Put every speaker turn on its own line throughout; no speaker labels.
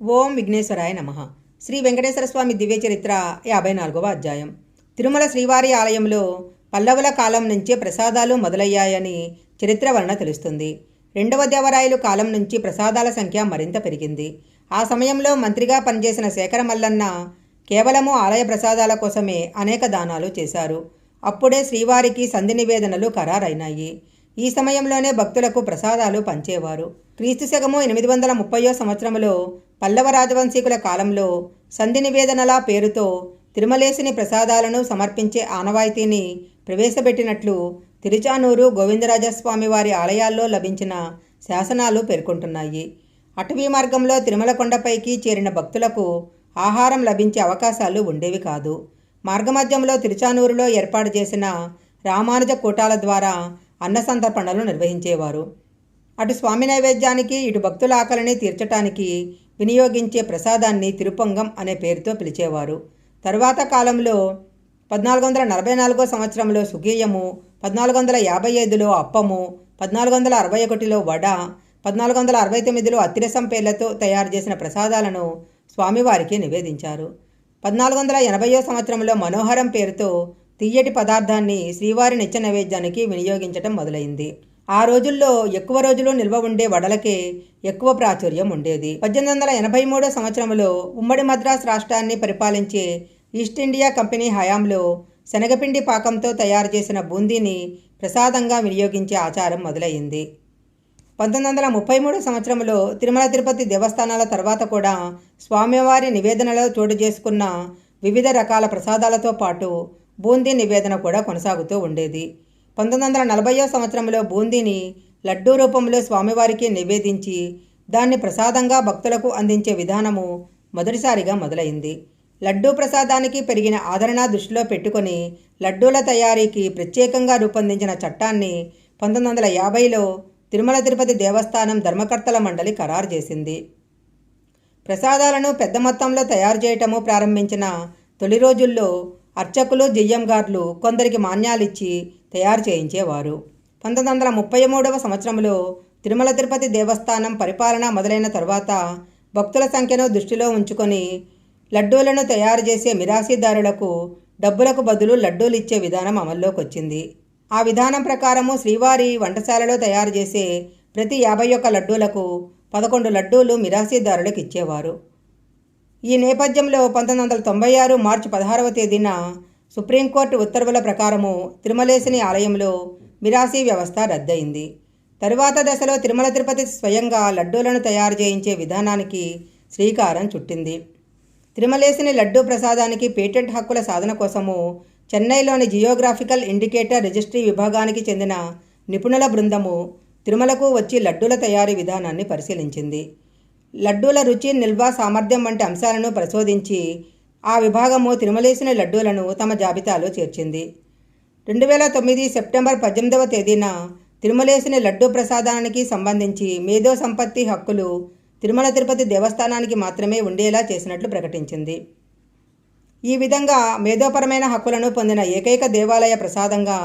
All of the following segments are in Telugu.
ఓం విఘ్నేశ్వరాయ నమ. శ్రీ వెంకటేశ్వర స్వామి దివ్య చరిత్ర యాభై నాలుగవ అధ్యాయం. తిరుమల శ్రీవారి ఆలయంలో పల్లవుల కాలం నుంచే ప్రసాదాలు మొదలయ్యాయని చరిత్ర వలన తెలుస్తుంది. రెండవ దేవరాయలు కాలం నుంచి ప్రసాదాల సంఖ్య మరింత పెరిగింది. ఆ సమయంలో మంత్రిగా పనిచేసిన శేఖర మల్లన్న కేవలము ఆలయ ప్రసాదాల కోసమే అనేక దానాలు చేశారు. అప్పుడే శ్రీవారికి సంధి నివేదనలు ఖరారైనాయి. ఈ సమయంలోనే భక్తులకు ప్రసాదాలు పంచేవారు. క్రీస్తు శకము ఎనిమిది వందల ముప్పయో సంవత్సరంలో పల్లవ రాజవంశీకుల కాలంలో సంధి నివేదనల పేరుతో తిరుమలేసిని ప్రసాదాలను సమర్పించే ఆనవాయితీని ప్రవేశపెట్టినట్లు తిరుచానూరు గోవిందరాజస్వామి వారి ఆలయాల్లో లభించిన శాసనాలు పేర్కొంటున్నాయి. అటవీ మార్గంలో తిరుమల కొండపైకి చేరిన భక్తులకు ఆహారం లభించే అవకాశాలు ఉండేవి కాదు. మార్గమధ్యంలో తిరుచానూరులో ఏర్పాటు చేసిన రామానుజ కూటాల ద్వారా అన్న సంతర్పణలు నిర్వహించేవారు. అటు స్వామి నైవేద్యానికి ఇటు భక్తుల ఆకలిని తీర్చటానికి వినియోగించే ప్రసాదాన్ని తిరుపంగం అనే పేరుతో పిలిచేవారు. తరువాత కాలంలో పద్నాలుగు వందల నలభై నాలుగో సంవత్సరంలో సుగీయము పద్నాలుగు వందల యాభై ఐదులో అప్పము పద్నాలుగు వందల అరవై ఒకటిలో వడ పద్నాలుగు వందల అరవై తొమ్మిదిలో అత్తిరసం పేర్లతో తయారు చేసిన ప్రసాదాలను స్వామివారికి నివేదించారు. పద్నాలుగు వందల ఎనభైయో సంవత్సరంలో మనోహరం పేరుతో తీయటి పదార్థాన్ని శ్రీవారి నిత్య నైవేద్యానికి వినియోగించడం మొదలైంది. ఆ రోజుల్లో ఎక్కువ రోజులు నిల్వ ఉండే వడలకే ఎక్కువ ప్రాచుర్యం ఉండేది. పద్దెనిమిది వందల ఎనభై మూడో సంవత్సరంలో ఉమ్మడి మద్రాస్ రాష్ట్రాన్ని పరిపాలించే ఈస్ట్ ఇండియా కంపెనీ హయాంలో శనగపిండి పాకంతో తయారు చేసిన బూందీని ప్రసాదంగా వినియోగించే ఆచారం మొదలైంది. పంతొమ్మిది వందల ముప్పై మూడు సంవత్సరంలో తిరుమల తిరుపతి దేవస్థానాల తర్వాత కూడా స్వామివారి నివేదనలో చోటు చేసుకున్న వివిధ రకాల ప్రసాదాలతో పాటు బూందీ నివేదన కూడా కొనసాగుతూ ఉండేది. పంతొమ్మిది వందల నలభైవ సంవత్సరంలో బూందీని లడ్డూ రూపంలో స్వామివారికి నివేదించి దాన్ని ప్రసాదంగా భక్తులకు అందించే విధానము మొదటిసారిగా మొదలైంది. లడ్డూ ప్రసాదానికి పెరిగిన ఆదరణ దృష్టిలో పెట్టుకొని లడ్డూల తయారీకి ప్రత్యేకంగా రూపొందించిన చట్టాన్ని పంతొమ్మిది వందల యాభైలో తిరుమల తిరుపతి దేవస్థానం ధర్మకర్తల మండలి ఖరారు చేసింది. ప్రసాదాలను పెద్ద మొత్తంలో తయారు చేయటము ప్రారంభించిన తొలి రోజుల్లో అర్చకులు జయ్యంగార్లు కొందరికి మాన్యాలిచ్చి తయారు చేయించేవారు. పంతొమ్మిది వందల ముప్పై మూడవ సంవత్సరంలో తిరుమల తిరుపతి దేవస్థానం పరిపాలన మొదలైన తరువాత భక్తుల సంఖ్యను దృష్టిలో ఉంచుకొని లడ్డూలను తయారు చేసే మిరాసీదారులకు డబ్బులకు బదులు లడ్డూలు ఇచ్చే విధానం అమల్లోకి వచ్చింది ఆ విధానం ప్రకారము శ్రీవారి వంటశాలలో తయారు చేసే ప్రతి యాభై ఒక్క లడ్డూలకు పదకొండు లడ్డూలు మిరాసీదారులకు ఇచ్చేవారు. ఈ నేపథ్యంలో పంతొమ్మిది వందల తొంభై ఆరు మార్చి పదహారవ తేదీన సుప్రీంకోర్టు ఉత్తర్వుల ప్రకారము తిరుమలేశిని ఆలయంలో మిరాసీ వ్యవస్థ రద్దయింది. తరువాత దశలో తిరుమల తిరుపతి స్వయంగా లడ్డూలను తయారు చేయించే విధానానికి శ్రీకారం చుట్టింది. తిరుమలేశిని లడ్డూ ప్రసాదానికి పేటెంట్ హక్కుల సాధన కోసము చెన్నైలోని జియోగ్రాఫికల్ ఇండికేటర్ రిజిస్ట్రీ విభాగానికి చెందిన నిపుణుల బృందము తిరుమలకు వచ్చి లడ్డూల తయారీ విధానాన్ని పరిశీలించింది. లడ్డూల రుచి నిల్వ సామర్థ్యం వంటి అంశాలను పరిశోధించి ఆ విభాగము తిరుమలేసిన లడ్డూలను తమ జాబితాలో చేర్చింది. రెండు వేల తొమ్మిది సెప్టెంబర్ పద్దెనిమిదవ తేదీన తిరుమలేసిన లడ్డూ ప్రసాదానికి సంబంధించి మేధో సంపత్తి హక్కులు తిరుమల తిరుపతి దేవస్థానానికి మాత్రమే ఉండేలా చేసినట్లు ప్రకటించింది. ఈ విధంగా మేధోపరమైన హక్కులను పొందిన ఏకైక దేవాలయ ప్రసాదంగా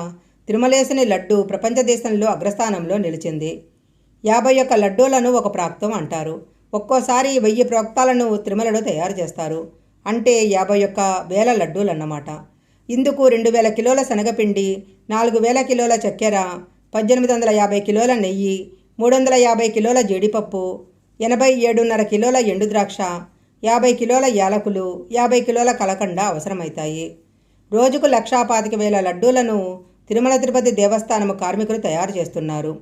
తిరుమలేసిన లడ్డు ప్రపంచ దేశంలో అగ్రస్థానంలో నిలిచింది. యాభై ఒక్క లడ్డూలను ఒక ప్రాప్తం అంటారు. ఒక్కోసారి వెయ్యి ప్రోక్తాలను తిరుమలలో తయారు చేస్తారు. అంటే యాభై ఒక్క వేల లడ్డూలు అన్నమాట ఇందుకు రెండు వేల కిలోల శనగపిండి నాలుగు వేల కిలోల చక్కెర పద్దెనిమిది వందల యాభై కిలోల నెయ్యి మూడు వందల యాభై కిలోల జీడిపప్పు ఎనభై ఏడున్నర కిలోల ఎండుద్రాక్ష యాభై కిలోల యాలకులు యాభై కిలోల కలకండ అవసరమవుతాయి రోజుకు లక్షా పాతిక వేల లడ్డూలను తిరుమల తిరుపతి దేవస్థానము కార్మికులు తయారు చేస్తున్నారు.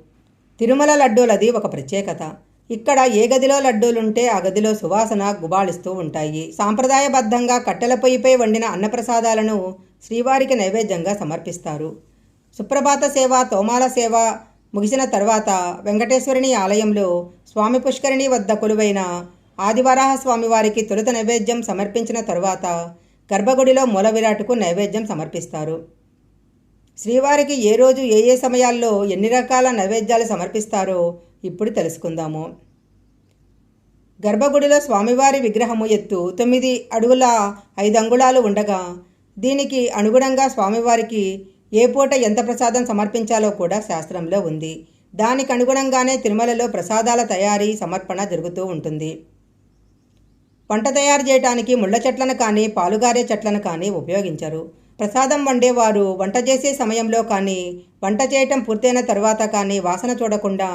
తిరుమల లడ్డూలది ఒక ప్రత్యేకత. ఇక్కడ ఏ గదిలో లడ్డూలుంటే ఆ గదిలో సువాసన గుబాళిస్తూ ఉంటాయి. సాంప్రదాయబద్ధంగా కట్టెల పొయ్యిపై వండిన అన్నప్రసాదాలను శ్రీవారికి నైవేద్యంగా సమర్పిస్తారు. సుప్రభాత సేవ తోమాల సేవ ముగిసిన తర్వాత వెంకటేశ్వరిని ఆలయంలో స్వామి పుష్కరిణి వద్ద కొలువైన ఆదివరాహ స్వామివారికి తొలుత నైవేద్యం సమర్పించిన తరువాత గర్భగుడిలో మూల విరాటుకు నైవేద్యం సమర్పిస్తారు. శ్రీవారికి ఏ రోజు ఏ ఏ సమయాల్లో ఎన్ని రకాల నైవేద్యాలు సమర్పిస్తారో ఇప్పుడు తెలుసుకుందాము. గర్భగుడిలో స్వామివారి విగ్రహము ఎత్తు తొమ్మిది అడుగుల ఐదు అంగుళాలు ఉండగా దీనికి అనుగుణంగా స్వామివారికి ఏ పూట ఎంత ప్రసాదం సమర్పించాలో కూడా శాస్త్రంలో ఉంది. దానికి అనుగుణంగానే తిరుమలలో ప్రసాదాల తయారీ సమర్పణ జరుగుతూ ఉంటుంది. వంట తయారు చేయడానికి ముళ్ళ చెట్లను కానీ పాలుగారే చెట్లను కానీ ఉపయోగించరు. ప్రసాదం వండేవారు వంట చేసే సమయంలో కానీ వంట చేయటం పూర్తయిన తర్వాత కానీ వాసన చూడకుండా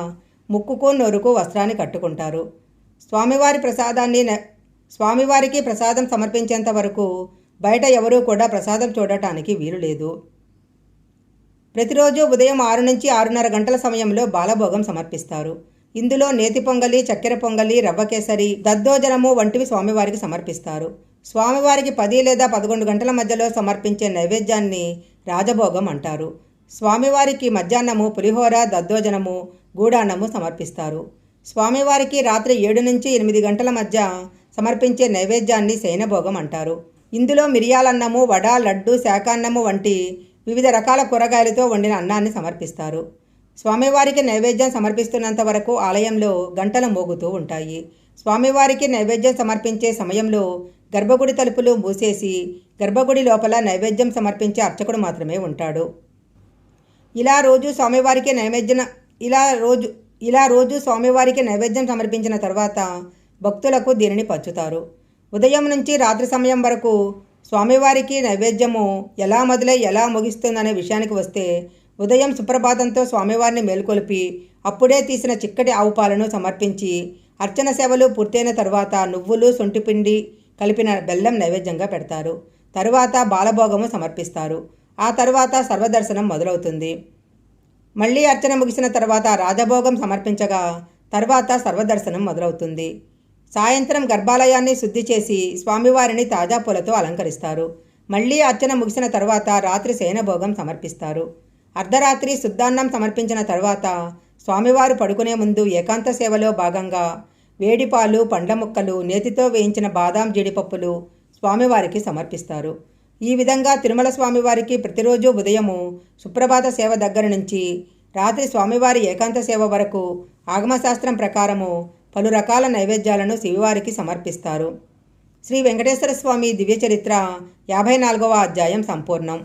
ముక్కుకు నోరుకు వస్త్రాన్ని కట్టుకుంటారు. స్వామివారి ప్రసాదాన్ని స్వామివారికి ప్రసాదం సమర్పించేంత వరకు బయట ఎవరూ కూడా ప్రసాదం చూడటానికి వీలు లేదు. ప్రతిరోజు ఉదయం ఆరు నుంచి ఆరున్నర గంటల సమయంలో బాలభోగం సమర్పిస్తారు. ఇందులో నేతి పొంగలి చక్కెర పొంగలి రవ్వ కేసరి దద్దోజనము వంటివి స్వామివారికి సమర్పిస్తారు. స్వామివారికి పది లేదా పదకొండు గంటల మధ్యలో సమర్పించే నైవేద్యాన్ని రాజభోగం అంటారు. స్వామివారికి మధ్యాహ్నము పులిహోర దద్దోజనము గూడాన్నము సమర్పిస్తారు. స్వామివారికి రాత్రి ఏడు నుంచి ఎనిమిది గంటల మధ్య సమర్పించే నైవేద్యాన్ని శయనభోగం అంటారు. ఇందులో మిరియాలన్నము వడ లడ్డు శాకాన్నము వంటి వివిధ రకాల కూరగాయలతో వండిన అన్నాన్ని సమర్పిస్తారు. స్వామివారికి నైవేద్యం సమర్పిస్తున్నంత వరకు ఆలయంలో గంటలు మోగుతూ ఉంటాయి. స్వామివారికి నైవేద్యం సమర్పించే సమయంలో గర్భగుడి తలుపులు మూసేసి గర్భగుడి లోపల నైవేద్యం సమర్పించే అర్చకుడు మాత్రమే ఉంటాడు. ఇలా రోజు స్వామివారికి నైవేద్యం ఇలా రోజు ఇలా రోజు స్వామివారికి నైవేద్యం సమర్పించిన తర్వాత భక్తులకు దీనిని పంచుతారు. ఉదయం నుంచి రాత్రి సమయం వరకు స్వామివారికి నైవేద్యము ఎలా మొదలై ఎలా ముగిస్తుందనే విషయానికి వస్తే ఉదయం సుప్రభాతంతో స్వామివారిని మేల్కొలిపి అప్పుడే తీసిన చిక్కటి ఆవు పాలను సమర్పించి అర్చన సేవలు పూర్తయిన తర్వాత నువ్వులు సొంటిపిండి కలిపిన బెల్లం నైవేద్యంగా పెడతారు. తరువాత బాలభోగము సమర్పిస్తారు. ఆ తర్వాత సర్వదర్శనం మొదలవుతుంది. మళ్ళీ అర్చన ముగిసిన తర్వాత రాజభోగం సమర్పించగా తర్వాత సర్వదర్శనం మొదలవుతుంది. సాయంత్రం గర్భాలయాన్ని శుద్ధి చేసి స్వామివారిని తాజా పూలతో అలంకరిస్తారు. మళ్ళీ అర్చన ముగిసిన తర్వాత రాత్రి శయనభోగం సమర్పిస్తారు. అర్ధరాత్రి శుద్ధాన్నం సమర్పించిన తర్వాత స్వామివారు పడుకునే ముందు ఏకాంత సేవలో భాగంగా వేడిపాలు పండ్ల ముక్కలు నేతితో వేయించిన బాదాం జీడిపప్పులు స్వామివారికి సమర్పిస్తారు. ఈ విధంగా తిరుమల స్వామివారికి ప్రతిరోజు ఉదయము సుప్రభాత సేవ దగ్గర నుంచి రాత్రి స్వామివారి ఏకాంత సేవ వరకు ఆగమశాస్త్రం ప్రకారము పలు రకాల నైవేద్యాలను శివవారికి సమర్పిస్తారు. శ్రీ వెంకటేశ్వర స్వామి దివ్య చరిత్ర యాభై నాలుగవ అధ్యాయం సంపూర్ణం.